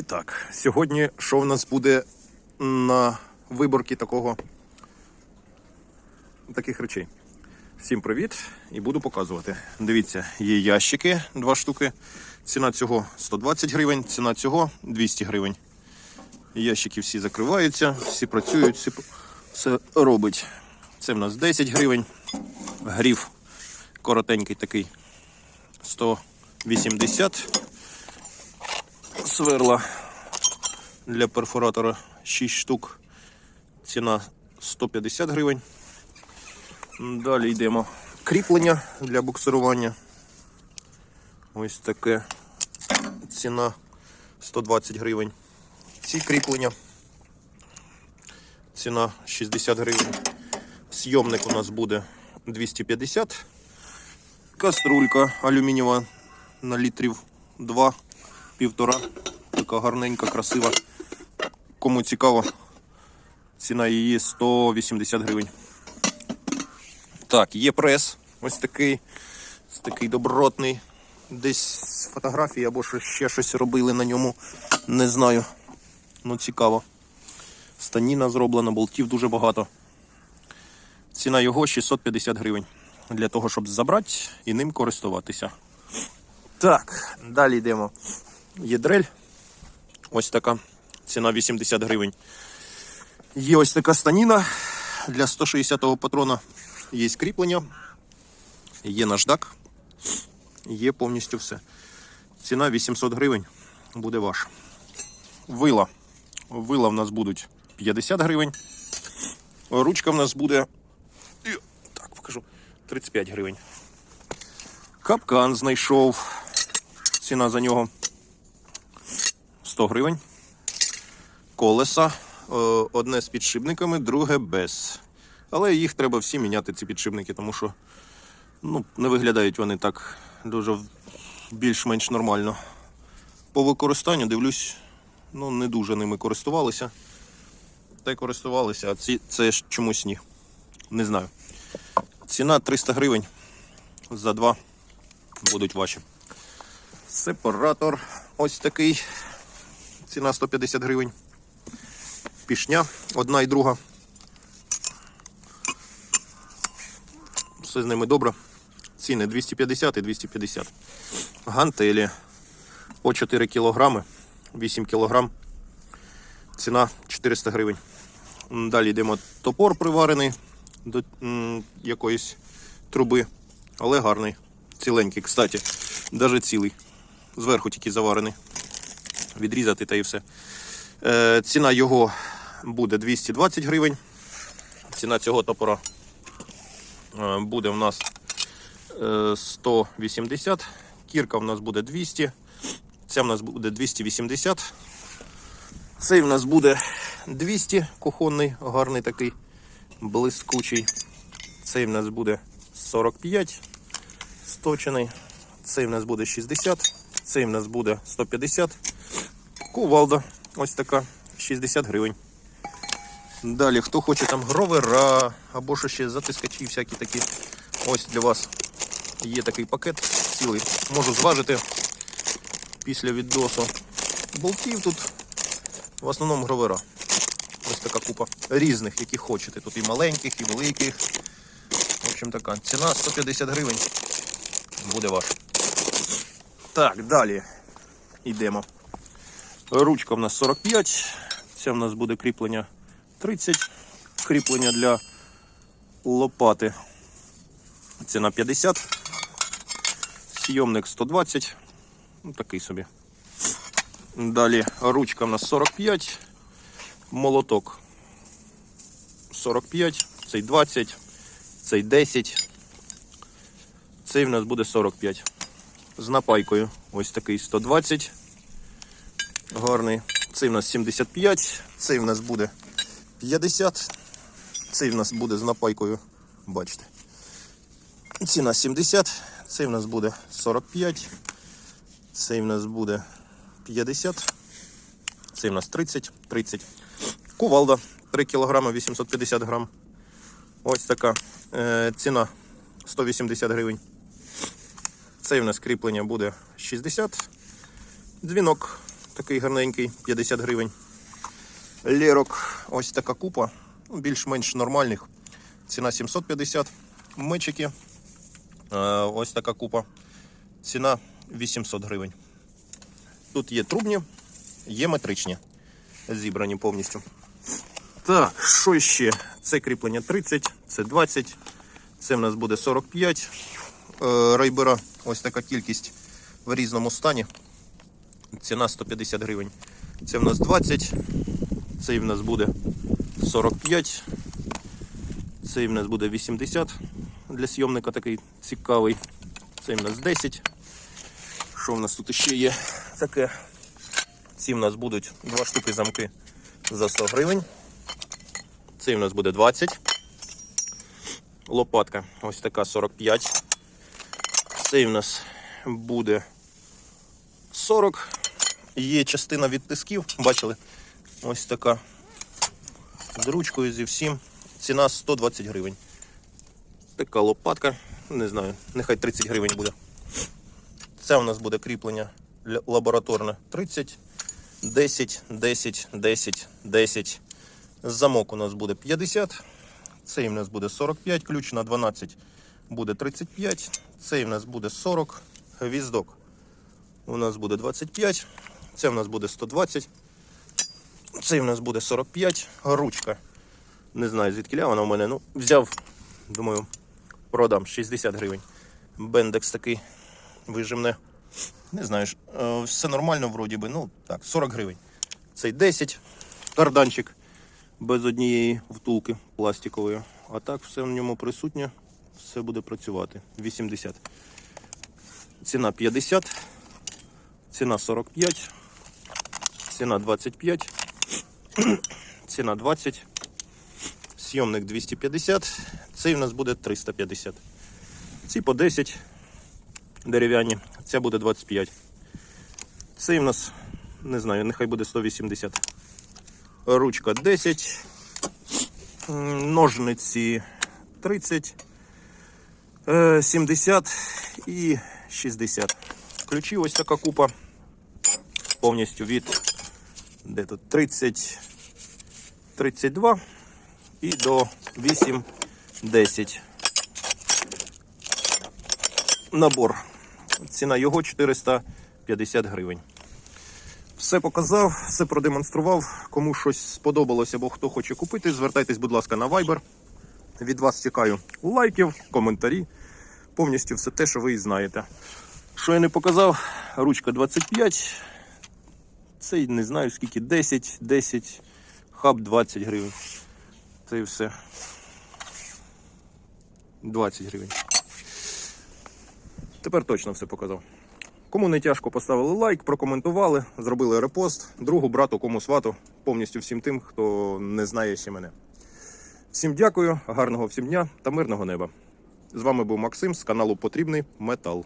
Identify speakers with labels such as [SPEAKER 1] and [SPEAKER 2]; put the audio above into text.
[SPEAKER 1] І так, сьогодні що в нас буде на виборці такого таких речей. Всім привіт і буду показувати. Дивіться, є ящики, два штуки. Ціна цього 120 гривень, ціна цього 200 гривень. Ящики всі закриваються, всі працюють, всі все робить. Це в нас 10 гривень. Гріф коротенький такий 180 сверла для перфоратора 6 штук. Ціна 150 гривень. Далі йдемо. Кріплення для буксирування. Ось таке. Ціна 120 гривень. Ці кріплення. Ціна 60 гривень. Сйомник у нас буде 250. Каструлька алюмінієва на літрів 2, півтора. Така гарненька, красива. Кому цікаво, ціна її 180 гривень. Так, є прес. Ось такий. Ось такий добротний. Десь фотографії або ще щось робили на ньому. Не знаю. Ну, цікаво. Станіна зроблена, болтів дуже багато. Ціна його 650 гривень. Для того, щоб забрати і ним користуватися. Так, далі йдемо. Є дрель. Ось така. Ціна 80 гривень. Є ось така станіна для 160-го патрона. Є кріплення, є наждак, є повністю все. Ціна 800 гривень буде ваша. Вила. Вила в нас будуть 50 гривень. Ручка в нас буде. Так, покажу. 35 гривень. Капкан знайшов. Ціна за нього 100 гривень. Колеса. Е, Одне з підшипниками, друге без. Але їх треба всі міняти, ці підшипники, тому що ну, не виглядають вони так дуже більш-менш нормально. По використанню дивлюсь, ну не дуже ними користувалися. Та й користувалися, а ці це ж чомусь ні. Не знаю. Ціна 300 гривень. За два будуть ваші. Сепаратор ось такий. Ціна 150 гривень. Пішня одна і друга. Все з ними добре. Ціни 250 і 250. Гантелі по 4 кілограми, 8 кілограм. Ціна 400 гривень. Далі йдемо топор приварений до якоїсь труби, але гарний. Ціленький, кстати, навіть цілий. Зверху тільки заварений. Відрізати та і все. Е, ціна його буде 220 гривень. Ціна цього топора е, буде в нас е, 180. Кірка в нас буде 200. Ця в нас буде 280. Цей в нас буде 200 кухонний, гарний такий, блискучий. Цей в нас буде 45 сточений. Цей в нас буде 60. Цей в нас буде 150. Кувалда ось така 60 гривень. Далі, хто хоче там гровера або що ще затискачі всякі такі. Ось для вас є такий пакет цілий. Можу зважити після віддосу. Болтів тут в основному гровера. Ось така купа різних, які хочете. Тут і маленьких, і великих. В общем, така. Ціна 150 гривень. Буде ваша. Так, далі йдемо. Ручка в нас 45. Це в нас буде кріплення 30. Кріплення для лопати. Ціна 50. Сйомник 120. Ну, такий собі. Далі ручка в нас 45. Молоток 45. Цей 20. Цей 10. Цей в нас буде 45. З напайкою. Ось такий 120. Гарний. Цей в нас 75. Цей в нас буде 50. Цей в нас буде з напайкою. Бачите. Ціна 70. Цей в нас буде 45. Цей в нас буде 50. Цей в нас 30. 30. Кувалда 3 кг 850 грам. Ось така е, ціна 180 гривень. Цей в нас кріплення буде 60. Дзвінок такий гарненький, 50 гривень. Лерок, ось така купа, ну, більш-менш нормальних. Ціна 750. Мечики, е, ось така купа. Ціна 800 гривень. Тут є трубні, є метричні. Зібрані повністю. Так, що ще? Це кріплення 30, це 20, це в нас буде 45 е, райбера. Ось така кількість в різному стані. Ціна 150 гривень. Це в нас 20, цей в нас буде 45, цей в нас буде 80 для зйомника такий цікавий. Цей в нас 10. Що в нас тут ще є? Таке. Ці в нас будуть два штуки замки за 100 гривень. Цей в нас буде 20. Лопатка ось така 45. Цей в нас буде 40. Є частина від тисків, бачили? Ось така. З ручкою зі всім. Ціна 120 гривень. Така лопатка. Не знаю, нехай 30 гривень буде. Це у нас буде кріплення лабораторне 30, 10, 10, 10, 10. Замок у нас буде 50. Цей у нас буде 45, ключ на 12 буде 35. Цей у нас буде 40. Гвіздок у нас буде 25. Це у нас буде 120. Цей у нас буде 45. Ручка. Не знаю, звідки вона у мене. Ну, взяв, думаю, продам 60 гривень. Бендекс такий вижимне. Не знаю, е, все нормально вроді би. Ну, так, 40 гривень. Цей 10. Карданчик без однієї втулки пластикової. А так все в ньому присутнє, все буде працювати. 80. Ціна 50, ціна 45, ціна 25, ціна 20, сйомник 250, цей у нас буде 350. Ці по 10 дерев'яні, ця буде 25. Цей у нас, не знаю, нехай буде 180 ручка 10, м, ножниці 30, е, 70 і 60. Ключі ось така купа. Повністю від де тут 30, 32 і до 8, 10. Набор. Ціна його 450 гривень. Все показав, все продемонстрував. Кому щось сподобалося або хто хоче купити, звертайтесь, будь ласка, на Viber. Від вас чекаю лайків, коментарі. Повністю все те, що ви і знаєте. Що я не показав, ручка 25. Цей не знаю скільки, 10, 10, хаб 20 гривень. Це і все. 20 гривень. Тепер точно все показав. Кому не тяжко, поставили лайк, прокоментували, зробили репост. Другу, брату, кому свату, повністю всім тим, хто не знає ще мене. Всім дякую, гарного всім дня та мирного неба. З вами був Максим з каналу Потрібний Метал.